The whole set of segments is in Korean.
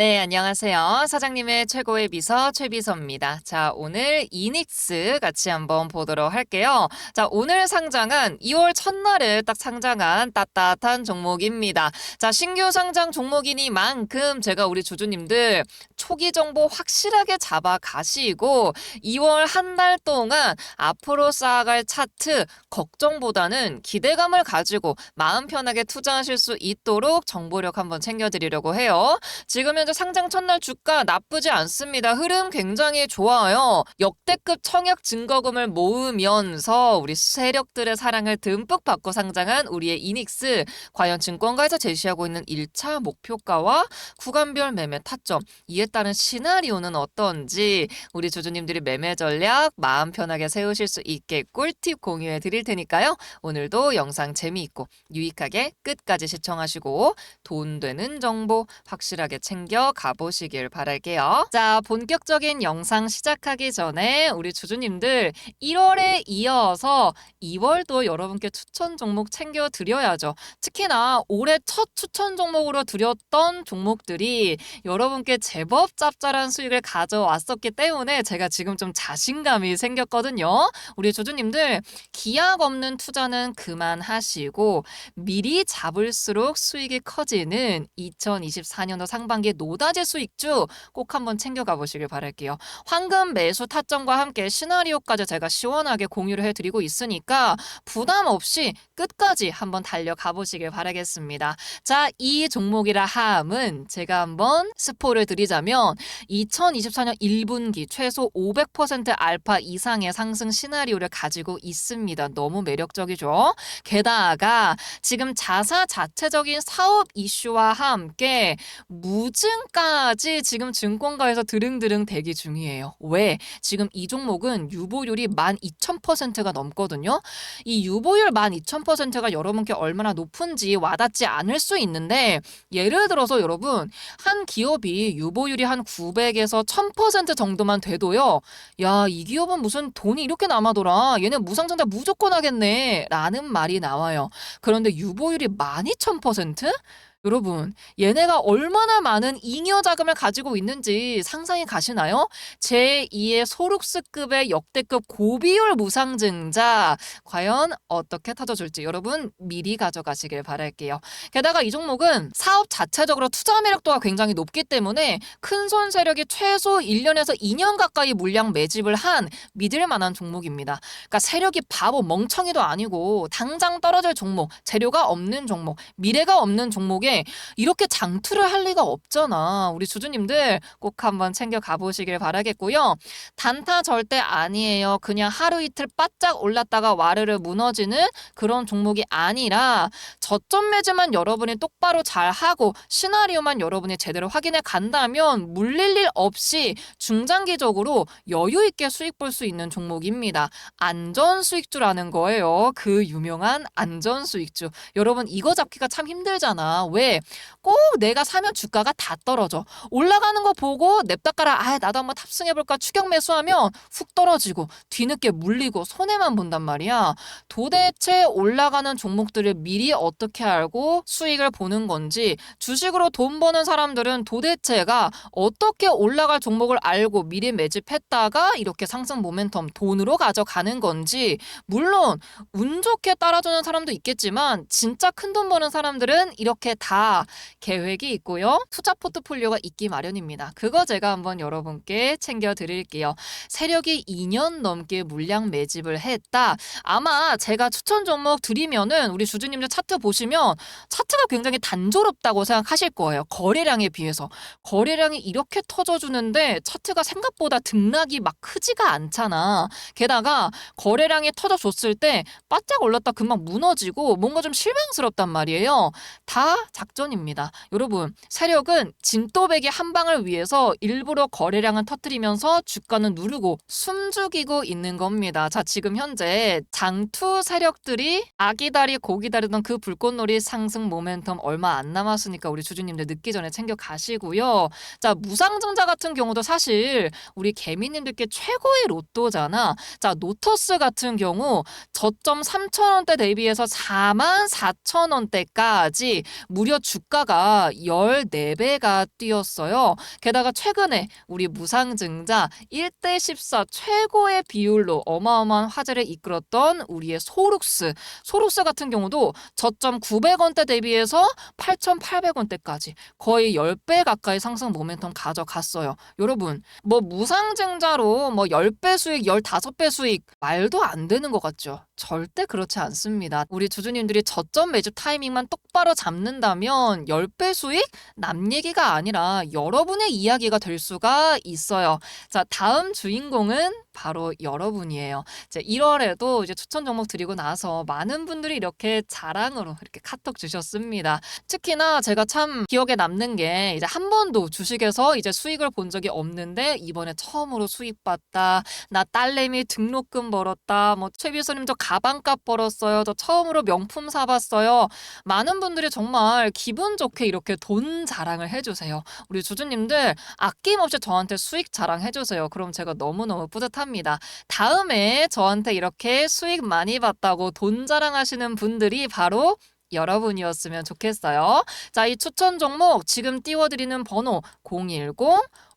네, 안녕하세요. 사장님의 최고의 비서 최비서입니다. 자, 오늘 이닉스 같이 한번 보도록 할게요. 자, 오늘 상장은 2월 첫날을 딱 상장한 따뜻한 종목입니다. 자, 신규 상장 종목이니만큼 제가 우리 주주님들 초기 정보 확실하게 잡아 가시고 2월 한 달 동안 앞으로 쌓아갈 차트 걱정보다는 기대감을 가지고 마음 편하게 투자하실 수 있도록 정보력 한번 챙겨드리려고 해요. 지금 현재 상장 첫날 주가 나쁘지 않습니다. 흐름 굉장히 좋아요. 역대급 청약 증거금을 모으면서 우리 세력들의 사랑을 듬뿍 받고 상장한 우리의 이닉스 과연 증권가에서 제시하고 있는 1차 목표가와 구간별 매매 타점 이에 따른 시나리오는 어떤지 우리 주주님들이 매매 전략 마음 편하게 세우실 수 있게 꿀팁 공유해 드릴 테니까요. 오늘도 영상 재미있고 유익하게 끝까지 시청하시고 돈 되는 정보 확실하게 챙겨 가보시길 바랄게요. 자, 본격적인 영상 시작하기 전에 우리 주주님들 1월에 이어서 2월도 여러분께 추천 종목 챙겨 드려야죠. 특히나 올해 첫 추천 종목으로 드렸던 종목들이 여러분께 제법 짭짤한 수익을 가져왔었기 때문에 제가 지금 좀 자신감이 생겼거든요. 우리 주주님들 기약 없는 투자는 그만하시고 미리 잡을수록 수익이 커지는 2024년도 상반기 노다지 수 익주 꼭 한번 챙겨가 보시길 바랄게요. 황금 매수 타점과 함께 시나리오까지 제가 시원하게 공유를 해드리고 있으니까 부담 없이 끝까지 한번 달려가 보시길 바라겠습니다. 자, 이 종목이라 함은 제가 한번 스포를 드리자면 2024년 1분기 최소 500% 알파 이상의 상승 시나리오를 가지고 있습니다. 너무 매력적이죠. 게다가 지금 자사 자체적인 사업 이슈와 함께 무 증까지 지금 증권가에서 드릉드릉 대기 중이에요. 왜? 지금 이 종목은 유보율이 12,000%가 넘거든요. 이 유보율 12,000%가 여러분께 얼마나 높은지 와닿지 않을 수 있는데 예를 들어서 여러분 한 기업이 유보율이 한 900에서 1000% 정도만 돼도요. 야, 이 기업은 무슨 돈이 이렇게 남아돌아. 얘네 무상증자 무조건 하겠네. 라는 말이 나와요. 그런데 유보율이 12,000%? 여러분, 얘네가 얼마나 많은 잉여 자금을 가지고 있는지 상상이 가시나요? 제2의 소룩스급의 역대급 고비율 무상증자 과연 어떻게 터져줄지 여러분 미리 가져가시길 바랄게요. 게다가 이 종목은 사업 자체적으로 투자 매력도가 굉장히 높기 때문에 큰손 세력이 최소 1년에서 2년 가까이 물량 매집을 한 믿을 만한 종목입니다. 그러니까 세력이 바보 멍청이도 아니고 당장 떨어질 종목, 재료가 없는 종목, 미래가 없는 종목에 이렇게 장투를 할 리가 없잖아. 우리 주주님들 꼭 한번 챙겨 가보시길 바라겠고요. 단타 절대 아니에요. 그냥 하루 이틀 바짝 올랐다가 와르르 무너지는 그런 종목이 아니라 저점 매즈만 여러분이 똑바로 잘 하고 시나리오만 여러분이 제대로 확인해 간다면 물릴 일 없이 중장기적으로 여유 있게 수익 볼 수 있는 종목입니다. 안전 수익주라는 거예요. 그 유명한 안전 수익주. 여러분 이거 잡기가 참 힘들잖아. 왜? 꼭 내가 사면 주가가 다 떨어져. 올라가는 거 보고 냅다가라 아 나도 한번 탑승해볼까 추격 매수하면 훅 떨어지고 뒤늦게 물리고 손해만 본단 말이야. 도대체 올라가는 종목들을 미리 어떻게 알고 수익을 보는 건지 주식으로 돈 버는 사람들은 도대체가 어떻게 올라갈 종목을 알고 미리 매집했다가 이렇게 상승 모멘텀 돈으로 가져가는 건지 물론 운 좋게 따라주는 사람도 있겠지만 진짜 큰 돈 버는 사람들은 이렇게 다 계획이 있고요. 투자 포트폴리오가 있기 마련입니다. 그거 제가 한번 여러분께 챙겨 드릴게요. 세력이 2년 넘게 물량 매집을 했다. 아마 제가 추천 종목 드리면은 우리 주주님들 차트 보시면 차트가 굉장히 단조롭다고 생각하실 거예요. 거래량에 비해서. 거래량이 이렇게 터져주는데 차트가 생각보다 등락이 막 크지가 않잖아. 게다가 거래량이 터져줬을 때 바짝 올랐다 금방 무너지고 뭔가 좀 실망스럽단 말이에요. 다 작전입니다. 여러분, 세력은 진또배기 한 방을 위해서 일부러 거래량을 터뜨리면서 주가는 누르고 숨죽이고 있는 겁니다. 자, 지금 현재 장투 세력들이 아기다리 고기다리던 그 불꽃놀이 상승 모멘텀 얼마 안 남았으니까 우리 주주님들 늦기 전에 챙겨 가시고요. 자, 무상증자 같은 경우도 사실 우리 개미님들께 최고의 로또잖아. 자, 노터스 같은 경우 저점 3,000원대 대비해서 4만 4천원대까지 무려 무려 주가가 14배가 뛰었어요. 게다가 최근에 우리 무상증자 1대 14 최고의 비율로 어마어마한 화제를 이끌었던 우리의 소룩스. 소룩스 같은 경우도 저점 900원대 대비해서 8,800원대까지 거의 10배 가까이 상승 모멘텀 가져갔어요. 여러분, 뭐 무상증자로 뭐 10배 수익, 15배 수익 말도 안 되는 것 같죠? 절대 그렇지 않습니다. 우리 주주님들이 저점 매집 타이밍만 똑바로 잡는다 면 10배 수익 남 얘기가 아니라 여러분의 이야기가 될 수가 있어요. 자, 다음 주인공은 바로 여러분이에요. 이제 1월에도 이제 추천 종목 드리고 나서 많은 분들이 이렇게 자랑으로 이렇게 카톡 주셨습니다. 특히나 제가 참 기억에 남는 게 이제 한 번도 주식에서 이제 수익을 본 적이 없는데 이번에 처음으로 수익 봤다. 나 딸내미 등록금 벌었다. 뭐 최비서님 저 가방값 벌었어요. 저 처음으로 명품 사봤어요. 많은 분들이 정말 기분 좋게 이렇게 돈 자랑을 해주세요. 우리 주주님들 아낌없이 저한테 수익 자랑해주세요. 그럼 제가 너무너무 뿌듯합니다. 다음에 저한테 이렇게 수익 많이 봤다고 돈 자랑하시는 분들이 바로 여러분이었으면 좋겠어요. 자, 이 추천 종목 지금 띄워드리는 번호 010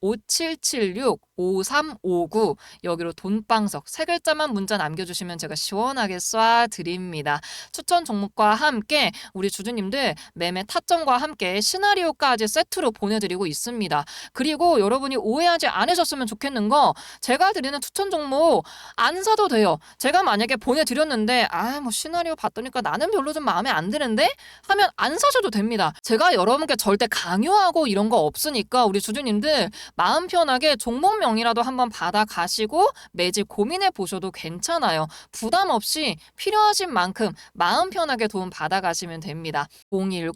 5776 5359 여기로 돈방석 세 글자만 문자 남겨주시면 제가 시원하게 쏴 드립니다. 추천 종목과 함께 우리 주주님들 매매 타점과 함께 시나리오까지 세트로 보내드리고 있습니다. 그리고 여러분이 오해하지 않으셨으면 좋겠는 거 제가 드리는 추천 종목 안 사도 돼요. 제가 만약에 보내드렸는데 아 뭐 시나리오 봤더니까 나는 별로 좀 마음에 안 드는데 하면 안 사셔도 됩니다. 제가 여러분께 절대 강요하고 이런 거 없으니까 우리 주주님들 마음 편하게 종목명이라도 한번 받아가시고 매집 고민해 보셔도 괜찮아요. 부담 없이 필요하신 만큼 마음 편하게 도움 받아가시면 됩니다. 010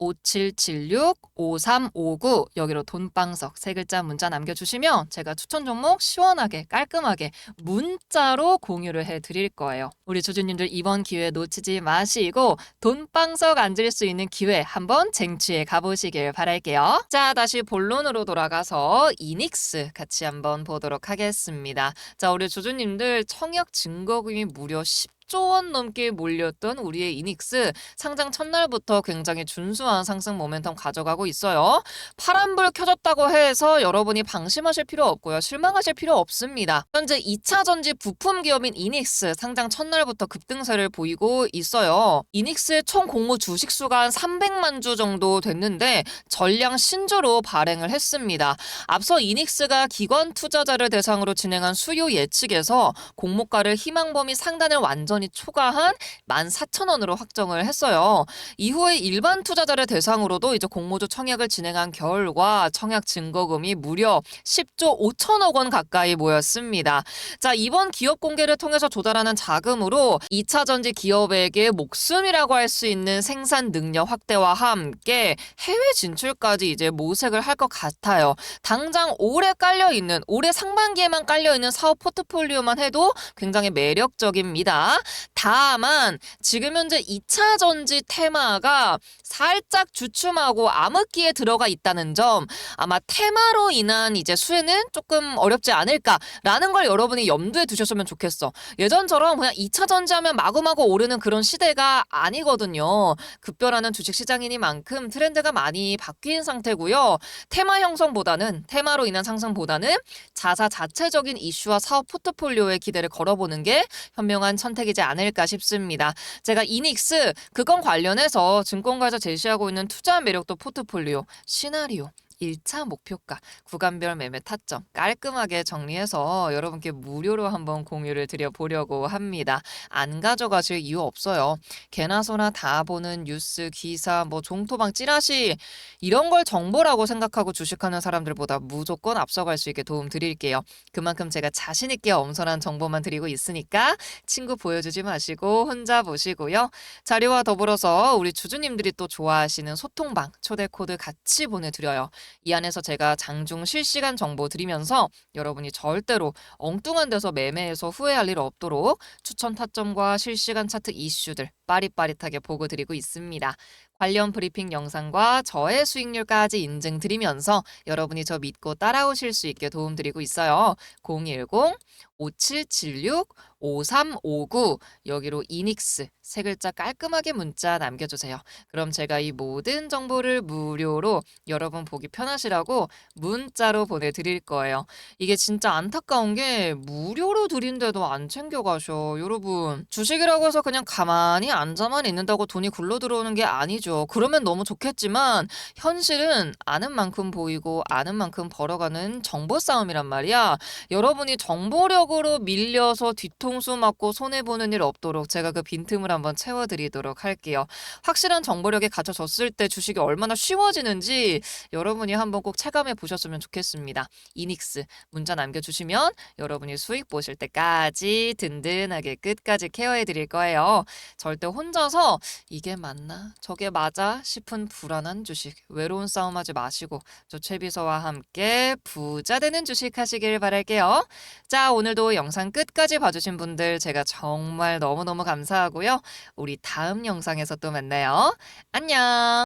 5776 5359 여기로 돈방석 세 글자 문자 남겨주시면 제가 추천 종목 시원하게 깔끔하게 문자로 공유를 해드릴 거예요. 우리 주주님들 이번 기회 놓치지 마시고 돈방석 앉을 수 있는 기회 한번 쟁취해 가보시길 바랄게요. 자 다시 본론으로 돌아가서 이닉스 같이 한번 보도록 하겠습니다. 자 우리 주주님들 청약 증거금이 무려 10 10조 원 넘게 몰렸던 우리의 이닉스 상장 첫날부터 굉장히 준수한 상승 모멘텀 가져가고 있어요. 파란불 켜졌다고 해서 여러분이 방심하실 필요 없고요. 실망하실 필요 없습니다. 현재 2차 전지 부품 기업인 이닉스 상장 첫날부터 급등세를 보이고 있어요. 이닉스의 총 공모 주식 수가 한 300만 주 정도 됐는데 전량 신주로 발행을 했습니다. 앞서 이닉스가 기관 투자자를 대상으로 진행한 수요 예측에서 공모가를 희망 범위 상단을 완전히 초과한 14,000원으로 확정을 했어요. 이후에 일반 투자자를 대상으로도 이제 공모주 청약을 진행한 결과 청약 증거금이 무려 10조 5천억 원 가까이 모였습니다. 자, 이번 기업 공개를 통해서 조달하는 자금으로 2차 전지 기업에게 목숨이라고 할 수 있는 생산 능력 확대와 함께 해외 진출까지 이제 모색을 할 것 같아요. 당장 올해 깔려 있는 올해 상반기에만 깔려 있는 사업 포트폴리오만 해도 굉장히 매력적입니다. 다만 지금 현재 2차 전지 테마가 살짝 주춤하고 암흑기에 들어가 있다는 점 아마 테마로 인한 이제 수혜는 조금 어렵지 않을까라는 걸 여러분이 염두에 두셨으면 좋겠어. 예전처럼 그냥 2차 전지하면 마구마구 오르는 그런 시대가 아니거든요. 급변하는 주식 시장이니만큼 트렌드가 많이 바뀐 상태고요. 테마 형성보다는 테마로 인한 상승보다는 자사 자체적인 이슈와 사업 포트폴리오에 기대를 걸어보는 게 현명한 선택이지 않을까 싶습니다. 제가 이닉스 그건 관련해서 증권가에서 제시하고 있는 투자 매력도 포트폴리오 시나리오 1차 목표가, 구간별 매매 타점 깔끔하게 정리해서 여러분께 무료로 한번 공유를 드려보려고 합니다. 안 가져가실 이유 없어요. 개나 소나 다 보는 뉴스, 기사, 뭐 종토방 찌라시 이런 걸 정보라고 생각하고 주식하는 사람들보다 무조건 앞서갈 수 있게 도움 드릴게요. 그만큼 제가 자신 있게 엄선한 정보만 드리고 있으니까 친구 보여주지 마시고 혼자 보시고요. 자료와 더불어서 우리 주주님들이 또 좋아하시는 소통방 초대 코드 같이 보내드려요. 이 안에서 제가 장중 실시간 정보 드리면서 여러분이 절대로 엉뚱한 데서 매매해서 후회할 일 없도록 추천 타점과 실시간 차트 이슈들 빠릿빠릿하게 보고 드리고 있습니다. 관련 브리핑 영상과 저의 수익률까지 인증드리면서 여러분이 저 믿고 따라오실 수 있게 도움드리고 있어요. 010-5776-5359 여기로 이닉스 세 글자 깔끔하게 문자 남겨주세요. 그럼 제가 이 모든 정보를 무료로 여러분 보기 편하시라고 문자로 보내드릴 거예요. 이게 진짜 안타까운 게 무료로 드린데도 안 챙겨가셔. 여러분 주식이라고 해서 그냥 가만히 앉아만 있는다고 돈이 굴러 들어오는 게 아니죠. 그러면 너무 좋겠지만 현실은 아는 만큼 보이고 아는 만큼 벌어가는 정보 싸움이란 말이야. 여러분이 정보력으로 밀려서 뒤통수 맞고 손해보는 일 없도록 제가 그 빈틈을 한번 채워드리도록 할게요. 확실한 정보력이 갖춰졌을 때 주식이 얼마나 쉬워지는지 여러분이 한번 꼭 체감해 보셨으면 좋겠습니다. 이닉스 문자 남겨주시면 여러분이 수익 보실 때까지 든든하게 끝까지 케어해 드릴 거예요. 절대 혼자서 이게 맞나? 저게 맞아? 싶은 불안한 주식, 외로운 싸움 하지 마시고 저 최비서와 함께 부자 되는 주식 하시길 바랄게요. 자, 오늘도 영상 끝까지 봐주신 분들 제가 정말 너무너무 감사하고요. 우리 다음 영상에서 또 만나요. 안녕!